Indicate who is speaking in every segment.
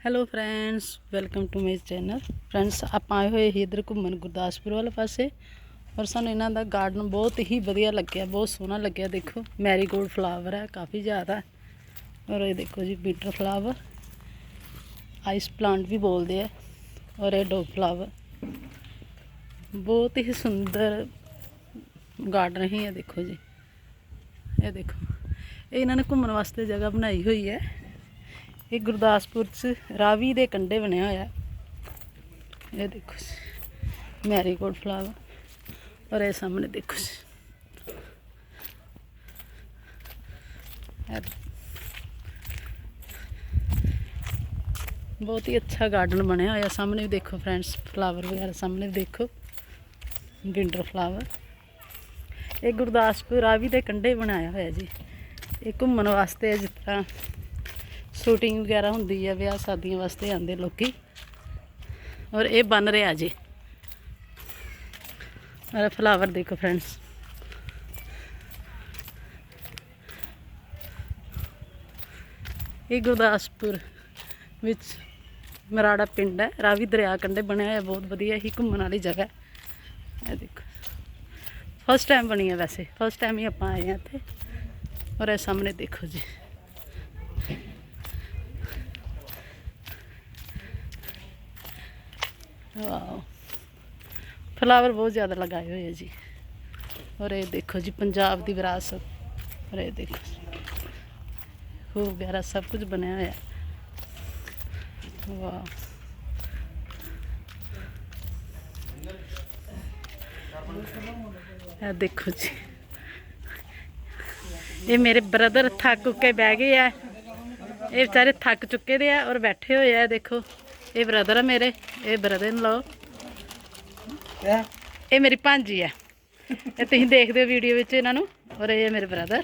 Speaker 1: Hello friends welcome to my channel friends ਆਪਾਂ ਆਏ ਹੋਏ ਸੀ ਇੱਧਰ ਘੁੰਮਣ ਗੁਰਦਾਸਪੁਰ ਵਾਲੇ ਪਾਸੇ ਔਰ ਸਾਨੂੰ ਇਹਨਾਂ ਦਾ ਗਾਰਡਨ ਬਹੁਤ ਹੀ ਵਧੀਆ ਲੱਗਿਆ, ਬਹੁਤ ਸੋਹਣਾ ਲੱਗਿਆ। ਦੇਖੋ ਮੈਰੀਗੋਲਡ ਫਲਾਵਰ ਹੈ, ਕਾਫੀ ਜ਼ਿਆਦਾ। ਔਰ ਇਹ ਦੇਖੋ ਜੀ ਬੀਟਰ ਫਲਾਵਰ ਆਈਸ ਪਲਾਂਟ ਵੀ ਬੋਲਦੇ ਆ, ਔਰ ਇਹ ਡੋਗ ਫਲਾਵਰ ਬਹੁਤ ਹੀ ਸੁੰਦਰ ਗਾਰਡਨ ਹੀ ਹੈ, ਦੇਖੋ ਜੀ। ਇਹ ਦੇਖੋ, ਇਹ ਇਹਨਾਂ ਨੇ ਘੁੰਮਣ ਵਾਸਤੇ ਜਗ੍ਹਾ ਬਣਾਈ ਹੋਈ ਹੈ। ਇਹ ਗੁਰਦਾਸਪੁਰ ਚ ਰਾਵੀ ਦੇ ਕੰਢੇ ਬਣਿਆ ਹੋਇਆ। ਇਹ ਦੇਖੋ ਜੀ ਮੈਰੀਗੋਲਡ ਫਲਾਵਰ। ਔਰ ਇਹ ਸਾਹਮਣੇ ਦੇਖੋ ਜੀ। ਬਹੁਤ ਹੀ ਅੱਛਾ ਗਾਰਡਨ ਬਣਿਆ ਹੋਇਆ। ਸਾਹਮਣੇ ਵੀ ਦੇਖੋ ਫਰੈਂਡਸ, ਫਲਾਵਰ ਵਗੈਰਾ ਸਾਹਮਣੇ ਦੇਖੋ। Winter flower. ਇਹ ਗੁਰਦਾਸਪੁਰ ਰਾਵੀ ਦੇ ਕੰਢੇ ਬਣਾਇਆ ਹੋਇਆ ਜੀ। ਇਹ ਘੁੰਮਣ ਵਾਸਤੇ ਜਿਸ ਤਰ੍ਹਾਂ ਸ਼ੂਟਿੰਗ ਵਗੈਰਾ ਹੁੰਦੀ ਹੈ ਵਿਆਹ ਸ਼ਾਦੀਆਂ ਵਾਸਤੇ ਆਉਂਦੇ ਲੋਕੀ। ਔਰ ਇਹ ਬਣ ਰਿਹਾ ਜੀ। ਔਰ ਫਲਾਵਰ ਦੇਖੋ ਫਰੈਂਡਸ ਇਹ ਗੁਰਦਾਸਪੁਰ ਵਿੱਚ ਮਰਾੜਾ ਪਿੰਡ ਹੈ। ਰਾਵੀ ਦਰਿਆ ਕੰਢੇ ਬਣਿਆ ਹੋਇਆ, ਬਹੁਤ ਵਧੀਆ ਹੀ ਘੁੰਮਣ ਵਾਲੀ ਜਗ੍ਹਾ ਹੈ। ਇਹ ਦੇਖੋ। ਫਸਟ ਟਾਈਮ ਬਣੀ ਹੈ ਵੈਸੇ। ਫਸਟ ਟਾਈਮ ਹੀ ਆਪਾਂ ਆਏ ਹਾਂ ਇੱਥੇ। ਔਰ ਇਹ ਸਾਹਮਣੇ ਦੇਖੋ ਜੀ। ਵਾਓ। ਫਲਾਵਰ ਬਹੁਤ ਜ਼ਿਆਦਾ ਲਗਾਏ ਹੋਏ ਆ ਜੀ। ਔਰ ਇਹ ਦੇਖੋ ਜੀ, ਪੰਜਾਬ ਦੀ ਵਿਰਾਸਤ। ਔਰ ਇਹ ਦੇਖੋ ਹੋ ਵਗੈਰਾ ਸਭ ਕੁਝ ਬਣਿਆ ਹੋਇਆ। ਵਾਓ। ਇਹ ਦੇਖੋ ਜੀ, ਇਹ ਮੇਰੇ ਬ੍ਰਦਰ ਥੱਕ ਕੇ ਬਹਿ ਗਏ ਆ। ਇਹ ਵਿਚਾਰੇ ਥੱਕ ਚੁੱਕੇ ਦੇ ਆ ਔਰ ਬੈਠੇ ਹੋਏ ਆ ਦੇਖੋ। ਇਹ ਬ੍ਰਦਰ ਆ ਮੇਰੇ ਇਹ ਬ੍ਰਦਰ ਇਨ ਲੋ ਇਹ ਮੇਰੀ ਭਾਂਜੀ ਆ। ਇਹ ਤੁਸੀਂ ਦੇਖਦੇ ਹੋ ਵੀਡੀਓ ਵਿੱਚ ਇਹਨਾਂ ਨੂੰ ਔਰ ਇਹ ਮੇਰੇ ਬ੍ਰਦਰ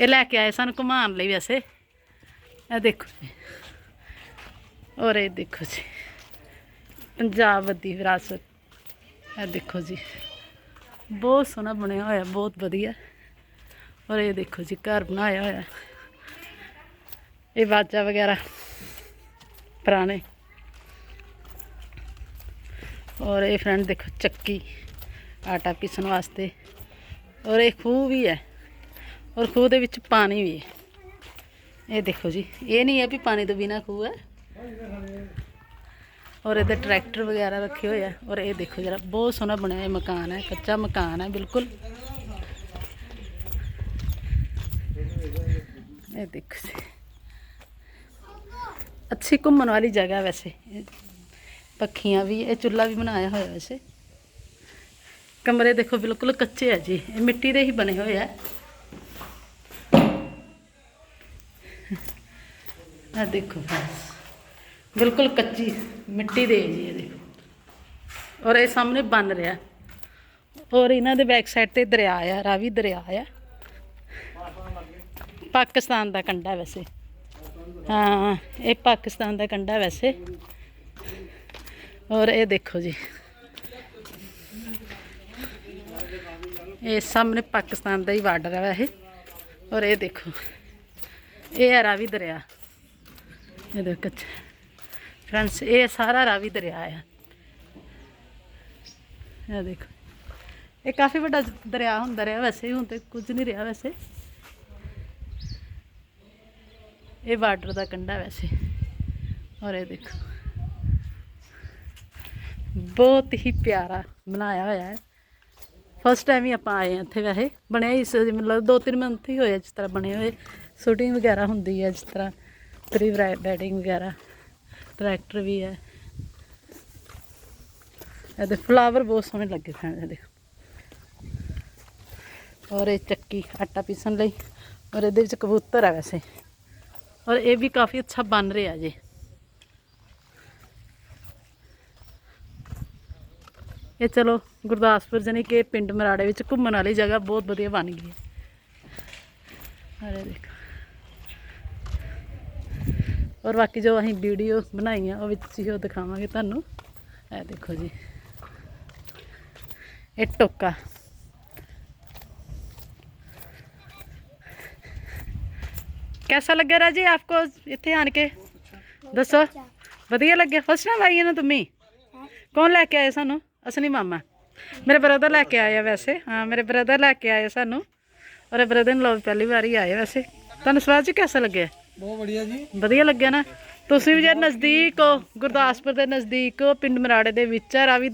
Speaker 1: ਇਹ ਲੈ ਕੇ ਆਏ ਸਾਨੂੰ ਘੁਮਾਉਣ ਲਈ ਵੈਸੇ। ਇਹ ਦੇਖੋ ਜੀ। ਔਰ ਇਹ ਦੇਖੋ ਜੀ। ਪੰਜਾਬ ਦੀ ਵਿਰਾਸਤ। ਇਹ ਦੇਖੋ ਜੀ। ਬਹੁਤ ਸੋਹਣਾ ਬਣਿਆ ਹੋਇਆ ਬਹੁਤ ਵਧੀਆ। ਔਰ ਇਹ ਦੇਖੋ ਜੀ ਘਰ ਬਣਾਇਆ ਹੋਇਆ। ਇਹ ਵਾਜਾ ਵਗੈਰਾ ਪੁਰਾਣੇ। ਔਰ ਇਹ ਫਰੈਂਡ ਦੇਖੋ, ਚੱਕੀ, ਆਟਾ ਪੀਸਣ ਵਾਸਤੇ। ਔਰ ਇਹ ਖੂਹ ਵੀ ਹੈ। ਔਰ ਖੂਹ ਦੇ ਵਿੱਚ ਪਾਣੀ ਵੀ ਹੈ। ਇਹ ਦੇਖੋ ਜੀ, ਇਹ ਨਹੀਂ ਹੈ ਵੀ ਪਾਣੀ ਤੋਂ ਬਿਨਾ ਖੂਹ ਹੈ। ਔਰ ਇਹਦੇ ਟਰੈਕਟਰ ਵਗੈਰਾ ਰੱਖੇ ਹੋਏ ਆ। ਔਰ ਇਹ ਦੇਖੋ ਜਰਾ, ਬਹੁਤ ਸੋਹਣਾ ਬਣਿਆ ਇਹ ਮਕਾਨ ਹੈ, ਕੱਚਾ ਮਕਾਨ ਹੈ, ਬਿਲਕੁਲ। ਇਹ ਦੇਖੋ ਜੀ। ਅੱਛੀ ਘੁੰਮਣ ਵਾਲੀ ਜਗ੍ਹਾ ਵੈਸੇ। ਇਹ ਪੱਖੀਆਂ ਵੀ, ਇਹ ਚੁੱਲ੍ਹਾ ਵੀ ਬਣਾਇਆ ਹੋਇਆ ਵੈਸੇ। ਕਮਰੇ ਦੇਖੋ ਬਿਲਕੁਲ ਕੱਚੇ ਆ ਜੀ, ਇਹ ਮਿੱਟੀ ਦੇ ਹੀ ਬਣੇ ਹੋਏ ਆ। ਆ ਦੇਖੋ ਬਿਲਕੁਲ ਕੱਚੀ ਮਿੱਟੀ ਦੇ ਜੀ ਇਹ ਦੇਖੋ। ਔਰ ਇਹ ਸਾਹਮਣੇ ਬਣ ਰਿਹਾ। ਔਰ ਇਹਨਾਂ ਦੇ ਬੈਕ ਸਾਈਡ ਤੇ ਦਰਿਆ ਆ, ਰਾਵੀ ਦਰਿਆ ਆ। ਪਾਕਿਸਤਾਨ ਦਾ ਕੰਢਾ ਵੈਸੇ। ਹਾਂ, ਇਹ ਪਾਕਿਸਤਾਨ ਦਾ ਕੰਢਾ ਵੈਸੇ। ਔਰ ਇਹ ਦੇਖੋ ਜੀ। ਇਹ ਸਾਹਮਣੇ ਪਾਕਿਸਤਾਨ ਦਾ ਹੀ ਬਾਰਡਰ ਹੈ ਵੈਸੇ। ਔਰ ਇਹ ਦੇਖੋ। ਇਹ ਹੈ ਰਾਵੀ ਦਰਿਆ। ਇਹ ਦੇਖੋ ਫਰੈਂਡਸ, ਇਹ ਸਾਰਾ ਰਾਵੀ ਦਰਿਆ ਆ। ਇਹ ਦੇਖੋ। ਇਹ ਕਾਫੀ ਵੱਡਾ ਦਰਿਆ ਹੁੰਦਾ ਰਿਹਾ ਵੈਸੇ, ਹੁਣ ਤੇ ਕੁਝ ਨਹੀਂ ਰਿਹਾ ਵੈਸੇ। ਇਹ ਬਾਰਡਰ ਦਾ ਕੰਢਾ ਵੈਸੇ। ਔਰ ਇਹ ਦੇਖੋ। ਬਹੁਤ ਹੀ ਪਿਆਰਾ ਬਣਾਇਆ ਹੋਇਆ ਹੈ। ਫਸਟ ਟਾਈਮ ਹੀ ਆਪਾਂ ਆਏ ਹਾਂ ਇੱਥੇ ਵੈਸੇ। ਬਣਿਆ ਇਸ ਮਤਲਬ ਦੋ ਤਿੰਨ ਮੰਥ ਹੀ ਹੋਏ ਜਿਸ ਤਰ੍ਹਾਂ ਬਣੇ ਹੋਏ। ਸ਼ੂਟਿੰਗ ਵਗੈਰਾ ਹੁੰਦੀ ਹੈ ਜਿਸ ਤਰ੍ਹਾਂ ਪ੍ਰੀ ਵੈਡਿੰਗ ਵਗੈਰਾ। ਟਰੈਕਟਰ ਵੀ ਹੈ। ਇਹਦੇ ਫਲਾਵਰ ਬਹੁਤ ਸੋਹਣੇ ਲੱਗੇ ਸਨ ਇਹਦੇ ਔਰ ਇਹ ਚੱਕੀ ਆਟਾ ਪੀਸਣ ਲਈ। ਔਰ ਇਹਦੇ ਵਿੱਚ ਕਬੂਤਰ ਆ ਵੈਸੇ। ਔਰ ਇਹ ਵੀ ਕਾਫੀ ਅੱਛਾ ਬਣ ਰਿਹਾ ਜੀ। ਇਹ ਚਲੋ ਗੁਰਦਾਸਪੁਰ ਜਾਨੀ ਕਿ ਪਿੰਡ ਮਰਾੜੇ ਵਿੱਚ ਘੁੰਮਣ ਵਾਲੀ ਜਗ੍ਹਾ ਬਹੁਤ ਵਧੀਆ ਬਣ ਗਈ ਹੈ ਅਰੇ ਦੇਖੋ ਔਰ ਬਾਕੀ ਜੋ ਅਸੀਂ ਵੀਡੀਓ ਬਣਾਈਆਂ ਉਹ ਵਿੱਚ ਹੀ ਉਹ ਦਿਖਾਵਾਂਗੇ ਤੁਹਾਨੂੰ ਇਹ ਦੇਖੋ ਜੀ ਇਹ ਟੋਕਾ कैसा लग रहा जी आपको इतने आन के दसो ਵਧੀਆ ਲੱਗਿਆ ਫਸਟ ਟਾਈਮ ਆਈ ਹੈ ਨਾ ਤੁਮੀ ਕੌਣ ਲੈ ਕੇ ਆਏ ਸਾਨੂੰ ਅਸਲੀ ਮਾਮਾ। ਮੇਰੇ ਬ੍ਰਦਰ ਲੈ ਕੇ ਆਏ ਆ ਵੈਸੇ। ਹਾਂ ਮੇਰੇ ਬ੍ਰਦਰ ਲੈ ਕੇ ਆਏ ਸਾਨੂੰ। ਔਰ ਬ੍ਰਦਰ ਨੂੰ ਲੋਕ ਪਹਿਲੀ ਵਾਰੀ ਆਏ ਵੈਸੇ। ਤੁਹਾਨੂੰ ਸਵਾਦ ਚ ਕਿਹਦਾ ਲੱਗਿਆ?
Speaker 2: ਬਹੁਤ ਵਧੀਆ ਜੀ।
Speaker 1: ਵਧੀਆ ਲੱਗਿਆ ਨਾ? ਤੁਸੀਂ ਵੀ ਜੇ ਨਜ਼ਦੀਕ ਹੋ ਗੁਰਦਾਸਪੁਰ ਦੇ ਨਜ਼ਦੀਕ ਹੋ ਪਿੰਡ ਮਰਾੜੇ ਦੇ ਵਿੱਚ ਆ ਰਾਵੀ